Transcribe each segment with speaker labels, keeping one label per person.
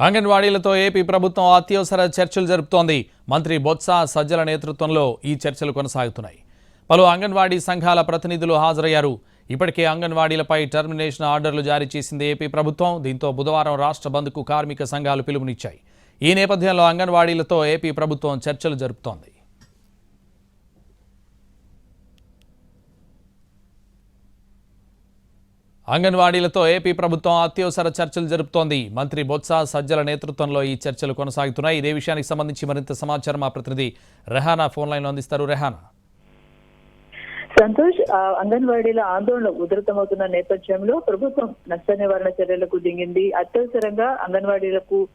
Speaker 1: అంగన్వాడీలతో AP ప్రభుత్వం అత్యవసర చర్చలు జరుపుతోంది. మంత్రి బొత్స సజ్జల నేతృత్వంలో ఈ చర్చలు కొనసాగుతున్నాయి. పలు అంగన్వాడీ సంఘాల ప్రతినిధులు హాజరయ్యారు. ఇప్పటికే అంగన్వాడీలపై టర్మినేషన్ ఆర్డర్లు జారీ చేసింది ఏపీ ప్రభుత్వం. దీంతో బుధవారం రాష్ట్ర బంద్కు కార్మిక సంఘాలు పిలుపునిచ్చాయి. ఈ నేపథ్యంలో అంగన్వాడీలతో ఏపీ ప్రభుత్వం చర్చలు జరుపుతోంది. అంగన్వాడీలతో ఏపీ ప్రభుత్వం అత్యవసర చర్చలు జరుపుతోంది. మంత్రి బొత్స సజ్జల నేతృత్వంలో ఈ చర్చలు కొనసాగుతున్నాయి. ఇదే విషయానికి సంబంధించి మరింత సమాచారం మా ప్రతినిధి రెహానా ఫోన్ లైన్లో అందిస్తారు. రెహానా.
Speaker 2: సంతోష్ అంగన్వాడీల ఆందోళన ఉధృతమవుతున్న నేపథ్యంలో ప్రభుత్వం నష్ట నివారణ చర్యలకు దిగింది. అత్యవసరంగా అంగన్వాడీలకు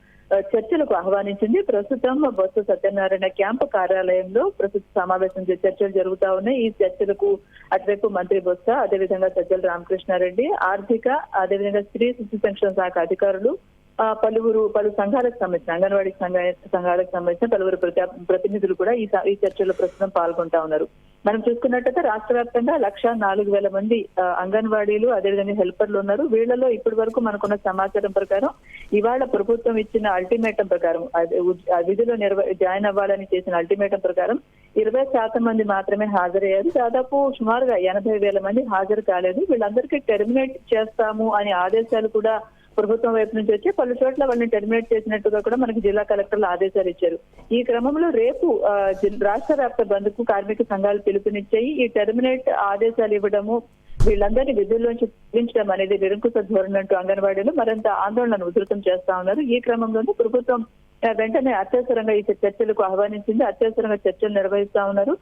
Speaker 2: చర్చలకు ఆహ్వానించింది. ప్రస్తుతం బొత్స సత్యనారాయణ క్యాంపు కార్యాలయంలో ప్రస్తుత సమావేశం చర్చలు జరుగుతా ఉన్నాయి. ఈ చర్చలకు అటువైపు మంత్రి బొత్స అదేవిధంగా సజ్జల రామకృష్ణారెడ్డి ఆర్థిక అదేవిధంగా స్త్రీ శిశు సంక్షేమ శాఖ అధికారులు ఆ, పలువురు పలు సంఘాలకు సంబంధించిన అంగన్వాడీ సంఘ సంఘాలకు సంబంధించిన పలువురు ప్రతినిధులు కూడా ఈ ఈ చర్చలో ప్రస్తుతం పాల్గొంటా ఉన్నారు. మనం చూసుకున్నట్టయితే రాష్ట్ర వ్యాప్తంగా లక్ష నాలుగు వేల మంది అంగన్వాడీలు అదేవిధంగా హెల్పర్లు ఉన్నారు. వీళ్ళలో ఇప్పటి వరకు మనకున్న సమాచారం ప్రకారం ఇవాళ ప్రభుత్వం ఇచ్చిన అల్టిమేటం ప్రకారం అది విధిలో నిర్వ జాయిన్ అవ్వాలని చేసిన అల్టిమేటం ప్రకారం ఇరవై శాతం మంది మాత్రమే హాజరయ్యారు. దాదాపు సుమారుగా ఎనభై వేల మంది హాజరు కాలేదు. వీళ్ళందరికీ టెర్మినేట్ చేస్తాము అనే ఆదేశాలు కూడా ప్రభుత్వం వైపు నుంచి వచ్చి పలు చోట్ల వాళ్ళని టెర్మినేట్ చేసినట్టుగా కూడా మనకి జిల్లా కలెక్టర్లు ఆదేశాలు ఇచ్చారు. ఈ క్రమంలో రేపు రాష్ట్ర వ్యాప్త బంద్కు కార్మిక సంఘాలు పిలుపునిచ్చాయి. ఈ టెర్మినేట్ ఆదేశాలు ఇవ్వడము వీళ్ళందరినీ విధుల్లోంచి తప్పించడం అనేది నిరంకుశ ధోరణి అంటూ అంగన్వాడీలు మరింత ఆందోళనను ఉధృతం చేస్తా ఉన్నారు. ఈ క్రమంలోనే ప్రభుత్వం వెంటనే అత్యవసరంగా ఈ చర్చలకు ఆహ్వానించింది. అత్యవసరంగా చర్చలు నిర్వహిస్తా ఉన్నారు.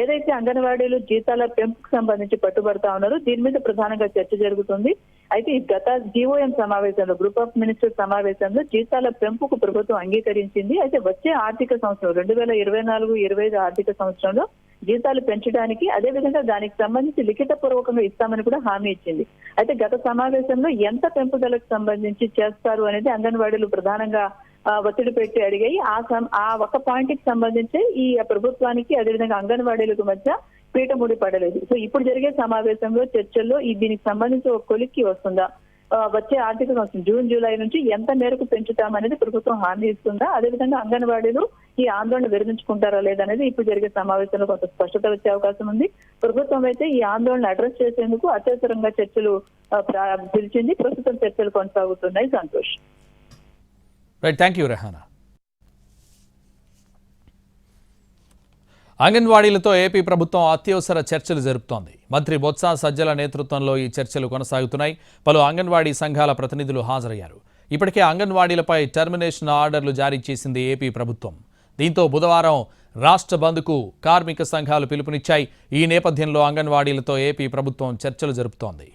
Speaker 2: ఏదైతే అంగన్వాడీలు జీతాల పెంపుకు సంబంధించి పట్టుబడతా ఉన్నారో దీని మీద ప్రధానంగా చర్చ జరుగుతుంది. అయితే ఈ గత జీఓఎం సమావేశంలో గ్రూప్ ఆఫ్ మినిస్టర్ సమావేశంలో జీతాల పెంపుకు ప్రభుత్వం అంగీకరించింది. అయితే వచ్చే ఆర్థిక సంవత్సరం రెండు వేల ఇరవై నాలుగు ఇరవై ఐదు ఆర్థిక సంవత్సరంలో జీతాలు పెంచడానికి అదే విధంగా దానికి సంబంధించి లిఖిత పూర్వకంగా ఇస్తామని కూడా హామీ ఇచ్చింది. అయితే గత సమావేశంలో ఎంత పెంపుదలకు సంబంధించి చేస్తారు అనేది అంగన్వాడీలు ప్రధానంగా ఒత్తిడి పెట్టి అడిగాయి. ఆ సం- ఆ ఒక పాయింట్కి సంబంధించి ఈ ప్రభుత్వానికి అదేవిధంగా అంగన్వాడీలకు మధ్య పీఠముడి పడలేదు. సో ఇప్పుడు జరిగే సమావేశంలో చర్చల్లో ఈ దీనికి సంబంధించి ఒక కొలిక్కి వస్తుందా? వచ్చే ఆర్థిక సంవత్సరం జూన్ జూలై నుంచి ఎంత మేరకు పెంచుతామనేది ప్రభుత్వం హామీ ఇస్తుందా? అదేవిధంగా అంగన్వాడీలు ఈ ఆందోళన విరమించుకుంటారా లేదనేది ఇప్పుడు జరిగే సమావేశంలో కొంత స్పష్టత వచ్చే అవకాశం ఉంది. ప్రభుత్వం అయితే ఈ ఆందోళన అడ్రస్ చేసేందుకు అత్యవసరంగా చర్చలు పిలిచింది. ప్రస్తుతం చర్చలు కొనసాగుతున్నాయి. Santosh.
Speaker 1: Right thank you Rehana అంగన్వాడీలతో AP ప్రభుత్వం అత్యవసర చర్చలు జరుపుతోంది. మంత్రి బొత్స సజ్జల నేతృత్వంలో ఈ చర్చలు కొనసాగుతున్నాయి. పలు అంగన్వాడీ సంఘాల ప్రతినిధులు హాజరయ్యారు. ఇప్పటికే అంగన్వాడీలపై టర్మినేషన్ ఆర్డర్లు జారీ చేసింది ఏపీ ప్రభుత్వం. దీంతో బుధవారం రాష్ట్ర బంద్కు కార్మిక సంఘాలు పిలుపునిచ్చాయి. ఈ నేపథ్యంలో అంగన్వాడీలతో ఏపీ ప్రభుత్వం చర్చలు జరుపుతోంది.